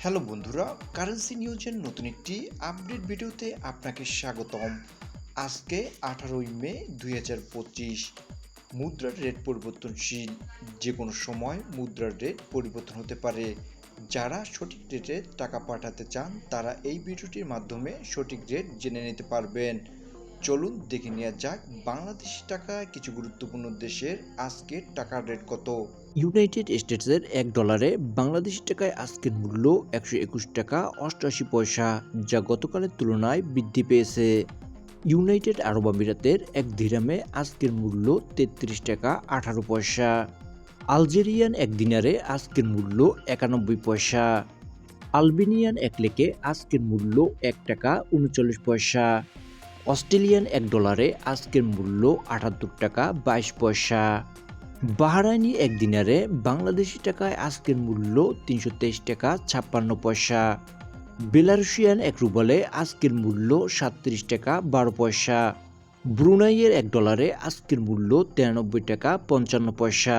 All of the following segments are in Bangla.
হ্যালো বন্ধুরা কারেন্সি নিউজের নতুন একটি আপডেট ভিডিওতে আপনাকে স্বাগতম। আজকে আঠারোই মে দুই হাজার পঁচিশ, মুদ্রার রেট পরিবর্তনশীল। যে কোনো সময় মুদ্রার রেট পরিবর্তন হতে পারে। যারা সঠিক রেটে টাকা পাঠাতে চান, তারা এই ভিডিওটির মাধ্যমে সঠিক রেট জেনে নিতে পারবেন। চলুন দেখে নেওয়া যাক বাংলাদেশি টাকা কিছু গুরুত্বপূর্ণ দেশের আজকের টাকার রেট কত। ইউনাইটেড স্টেটসের এক ডলারে বাংলাদেশি টাকায় আজকের মূল্য একশো একুশ টাকা অষ্টআশি পয়সা, যা গতকালের তুলনায় বৃদ্ধি পেয়েছে। ইউনাইটেড আরব আমিরাতের এক দিরামে আজকের মূল্য তেত্রিশ টাকা আঠারো পয়সা। আলজেরিয়ান এক দিনারে আজকের মূল্য একানব্বই পয়সা। আলবেনিয়ান এক লেকে আজকের মূল্য এক টাকা উনচল্লিশ পয়সা। অস্ট্রেলিয়ান এক ডলারে আজকের মূল্য আটাত্তর টাকা বাইশ পয়সা। বাহারাইনি এক দিনারে বাংলাদেশি টাকায় আজকের মূল্য তিনশো তেইশ টাকা ছাপ্পান্ন পয়সা। বেলারুশিয়ান এক রুবলে আজকের মূল্য সাতত্রিশ টাকা বারো পয়সা। ব্রুনাইয়ের এক ডলারে আজকের মূল্য তিরানব্বই টাকা পঞ্চান্ন পয়সা।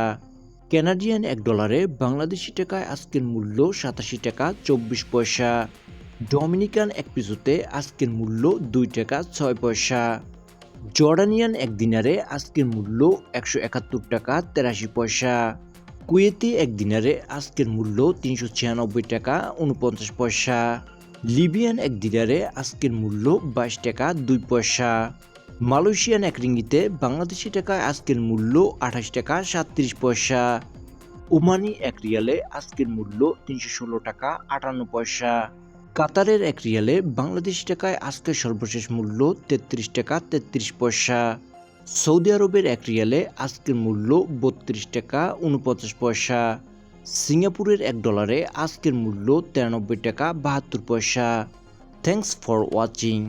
কানাডিয়ান এক ডলারে বাংলাদেশি টাকায় আজকের মূল্য সাতাশি টাকা চব্বিশ পয়সা। ডমিনিকান এক পিসোতে আজকের মূল্য দুই টাকা ছয় পয়সা। জর্ডানিয়ান এক দিনারে আজকের মূল্য একশো একাত্তর টাকা তেরাশি পয়সা। কুয়েতি এক দিনারে আজকের মূল্য তিনশো ছিয়ানব্বই টাকা উনপঞ্চাশ পয়সা। লিবিয়ান এক দিনারে আজকের মূল্য বাইশ টাকা দুই পয়সা। মালয়েশিয়ান এক রিঙ্গিতে বাংলাদেশি টাকায় আজকের মূল্য আঠাশ টাকা সাতত্রিশ পয়সা। ওমানি এক রিয়ালে আজকের মূল্য তিনশো ষোলো টাকা আটান্ন পয়সা। কাতারের এক রিয়ালে বাংলাদেশি টাকায় আজকের সর্বশেষ মূল্য তেত্রিশ টাকা তেত্রিশ পয়সা। সৌদি আরবের এক রিয়ালে আজকের মূল্য বত্রিশ টাকা উনপঞ্চাশ পয়সা। সিঙ্গাপুরের এক ডলারে আজকের মূল্য তিরানব্বই টাকা বাহাত্তর পয়সা। Thanks for watching.